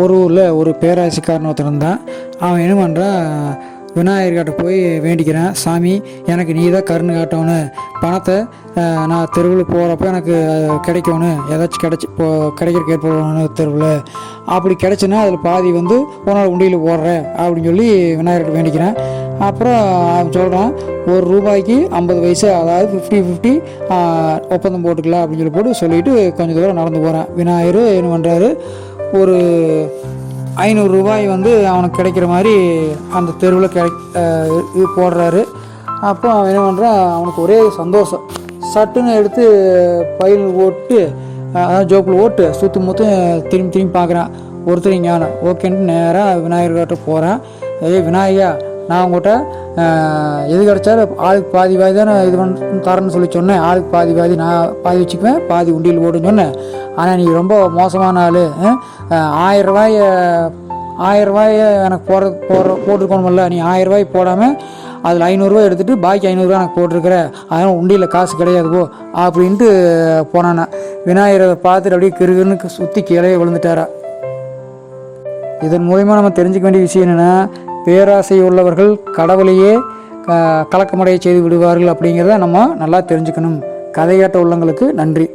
ஒரு ஊரில் ஒரு பேராசிக்காரன் ஒருத்தன் இருந்தான். அவன் என்ன பண்ணுறான் விநாயகர்கிட்ட போய் வேண்டிக்கிறேன். சாமி எனக்கு நீ தான் கருணை காட்டணும் பணத்தை நான் தெருவில் போகிறப்ப எனக்கு கிடைக்கணும் ஏதாச்சும் கிடச்சி இப்போ கிடைக்கிறக்கு ஏற்படணும் தெருவில். அப்படி கிடச்சுன்னா அதில் பாதி வந்து உன்னோட உண்டியில் போடுறேன் அப்படின்னு சொல்லி விநாயகர்கிட்ட வேண்டிக்கிறேன். அப்புறம் அவன் சொல்கிறான் ஒரு ரூபாய்க்கு ஐம்பது வயசு அதாவது ஃபிஃப்டி ஃபிஃப்டி ஒப்பந்தம் போட்டுக்கலாம் அப்படின்னு சொல்லி போட்டு சொல்லிவிட்டு கொஞ்சம் தூரம் நடந்து போகிறேன் விநாயகர் என்ன பண்ணுறாரு ஒரு ஐநூறு ரூபாய் வந்து அவனுக்கு கிடைக்கிற மாதிரி அந்த தெருவில் கிடை இது போடுறாரு. அப்போ அவன் என்ன பண்ணுறான் அவனுக்கு ஒரே சந்தோஷம். சட்டுன்னு எடுத்து பயில் ஓட்டு அதாவது ஜோப்பில் ஓட்டு சுற்று முற்றும் திரும்பி திரும்பி பார்க்குறான். ஒருத்தர் ஞானம் ஓகேன்ட்டு நேராக விநாயகர்கிட்ட போகிறேன் ஏய் விநாயகா நான் உங்கள்கிட்ட எது கிடைச்சாலும் ஆளுக்கு பாதி பாதி தானே இது பண்ண தரேன்னு சொல்லி சொன்னேன். ஆளுக்கு பாதி பாதி நான் பாதி வச்சுக்குவேன் பாதி உண்டியல் போடுன்னு சொன்னேன். ஆனால் நீ ரொம்ப மோசமான ஆள் ஆயிரம் ரூபாய எனக்கு போட போடுற போட்டிருக்கணுமில்ல நீ ஆயிரம் போடாமல் அதில் ஐநூறுரூவா எடுத்துகிட்டு பாக்கி ஐநூறுரூவா எனக்கு போட்டிருக்கிற. அதனால் உண்டியில் காசு கிடையாது போ அப்படின்ட்டு போனானே. விநாயகரை பார்த்துட்டு அப்படியே கிருகிருன்னு சுற்றி கீழே விழுந்துட்டாரா. இதன் மூலயமா நம்ம தெரிஞ்சுக்க வேண்டிய விஷயம் என்னென்னா பேராசை உள்ளவர்கள் கடவுளையே கலக்கமடைய செய்து விடுவார்கள் அப்படிங்கிறத நம்ம நல்லா தெரிஞ்சுக்கணும். கதையாட்ட உள்ளங்களுக்கு நன்றி.